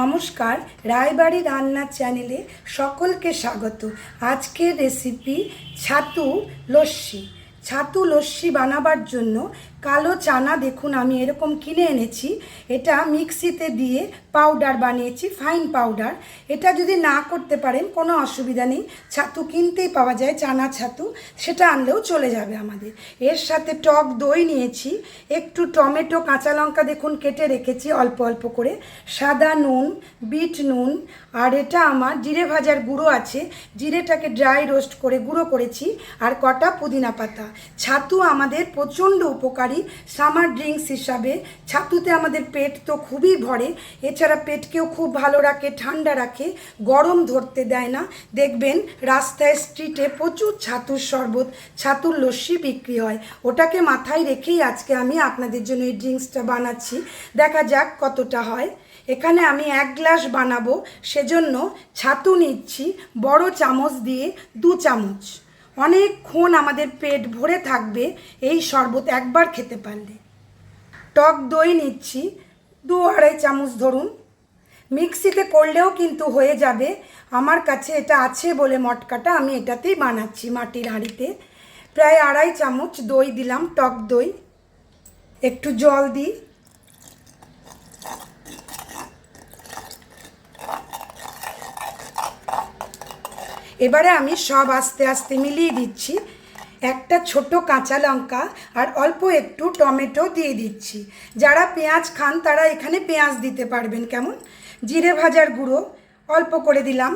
নমস্কার রায়বাড়ি রান্নার চ্যানেলে সকলকে স্বাগত। আজকের রেসিপি ছাতু লস্যি। ছাতু লস্যি বানাবার জন্য কালো চানা দেখুন, আমি এরকম কিনে এনেছি। এটা মিক্সিতে দিয়ে পাউডার বানিয়েছি ফাইন পাউডার এটা যদি না করতে পারেন, কোনো অসুবিধা নেই। ছাতু কিনতেই পাওয়া যায়, চানা ছাতু। সেটা আনলেও চলে যাবে আমাদের। এর সাথে টক দই নিয়েছি। একটু টমেটো, কাঁচা লঙ্কা দেখুন, কেটে রেখেছি অল্প অল্প করে। সাদা নুন, বিট নুন, আর এটা আমার জিরে ভাজার গুঁড়ো আছে। জিরেটাকে ড্রাই রোস্ট করে গুঁড়ো করেছি। আর কটা পুদিনা পাতা। ছাতু আমাদের প্রচণ্ড উপকারী সামার ড্রিঙ্কস হিসাবে। ছাতুতে আমাদের পেট তো খুবই ভরে। এছাড়া পেটকেও খুব ভালো রাখে, ঠান্ডা রাখে, গরম ধরতে দেয় না। দেখবেন রাস্তায় স্ট্রিটে প্রচুর ছাতুর শরবত, ছাতুর লস্যি বিক্রি হয়। ওটাকে মাথায় রেখেই আজকে আমি আপনাদের জন্য এই ড্রিঙ্কসটা বানাচ্ছি। দেখা যাক কতটা হয়। এখানে আমি এক গ্লাস বানাবো। সেজন্য ছাতু নিচ্ছি, বড় চামচ দিয়ে দু চামচ। অনেকক্ষণ আমাদের পেট ভরে থাকবে এই শরবত একবার খেতে পারলে। টক দই নিচ্ছি, দু আড়াই চামচ ধরুন। মিক্সিতে করলেও কিন্তু হয়ে যাবে। আমার কাছে এটা আছে বলে মটকাটা আমি এটাতেই বানাচ্ছি মাটির হাঁড়িতে। প্রায় আড়াই চামচ দই দিলাম, টক দই। একটু জল দিই। এবারে আমি সব আস্তে আস্তে মিলিয়ে দিচ্ছি। একটা ছোট কাঁচা লঙ্কা আর অল্প একটু টমেটো দিয়ে দিচ্ছি। যারা পেঁয়াজ খান তারা এখানে পেঁয়াজ দিতে পারবেন কেমন? জিরে ভাজার গুঁড়ো, অল্প করে দিলাম।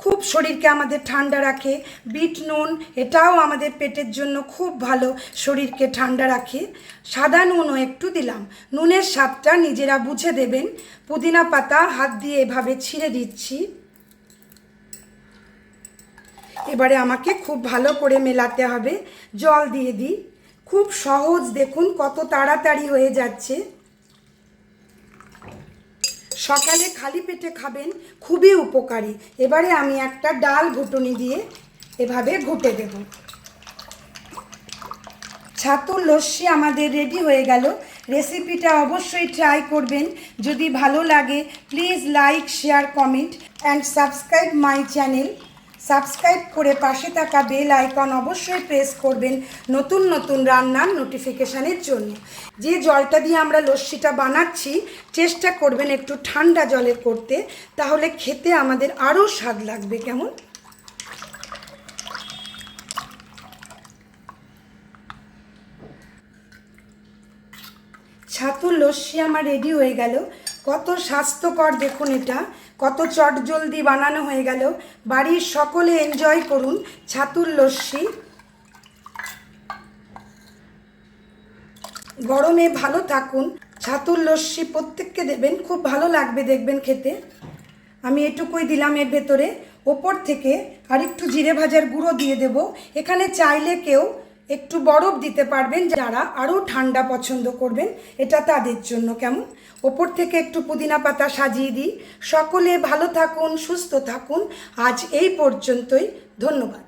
খুব শরীরকে আমাদের ঠান্ডা রাখে। বিট নুন, এটাও আমাদের পেটের জন্য খুব ভালো শরীরকে ঠান্ডা রাখে। সাদা নুনও একটু দিলাম। নুনের স্বাদটা নিজেরা বুঝে দেবেন। পুদিনা পাতা হাত দিয়ে এভাবে ছিঁড়ে দিচ্ছি। এবারে আমাকে খুব ভালো করে মেলাতে হবে। জল দিয়ে দিই। খুব সহজ দেখুন কত তাড়াতাড়ি হয়ে যাচ্ছে। সকালে খালি পেটে খাবেন, খুবই উপকারী। এবারে আমি একটা ডাল ঘুটুনি দিয়ে এভাবে ঘুটে দেব। ছাতুর লস্যি আমাদের রেডি হয়ে গেল। রেসিপিটা অবশ্যই ট্রাই করবেন। যদি ভালো লাগে please like share comment and subscribe my channel subscribe করে পাশে থাকা বেল আইকন অবশ্যই প্রেস করবেন নতুন নতুন রান্নার নোটিফিকেশানের জন্য। যে জলটা দিয়ে আমরা লস্যিটা বানাচ্ছি, চেষ্টা করবেন একটু ঠান্ডা জলে করতে, তাহলে খেতে আমাদের আরও স্বাদ লাগবে। কেমন? ছাতুর লস্যি আমার রেডি হয়ে গেল। কত স্বাস্থ্যকর দেখুন এটা, কত চট জলদি বানানো হয়ে গেল। বাড়ির সকলে এনজয় করুন ছাতুর লস্যি। গরমে ভালো থাকুন, ছাতুর লস্যি প্রত্যেককে দেবেন, খুব ভালো লাগবে দেখবেন খেতে। আমি এটুকুই দিলাম এর ভেতরে। ওপর থেকে আর একটু জিরে ভাজার গুঁড়ো দিয়ে দেব। এখানে চাইলে কেউ একটু বরফ দিতে পারবেন যারা আরও ঠান্ডা পছন্দ করবেন, এটা তাদের জন্য কেমন? ওপর থেকে একটু পুদিনা পাতা সাজিয়ে দিই। সকলে ভালো থাকুন, সুস্থ থাকুন। আজ এই পর্যন্তই। ধন্যবাদ।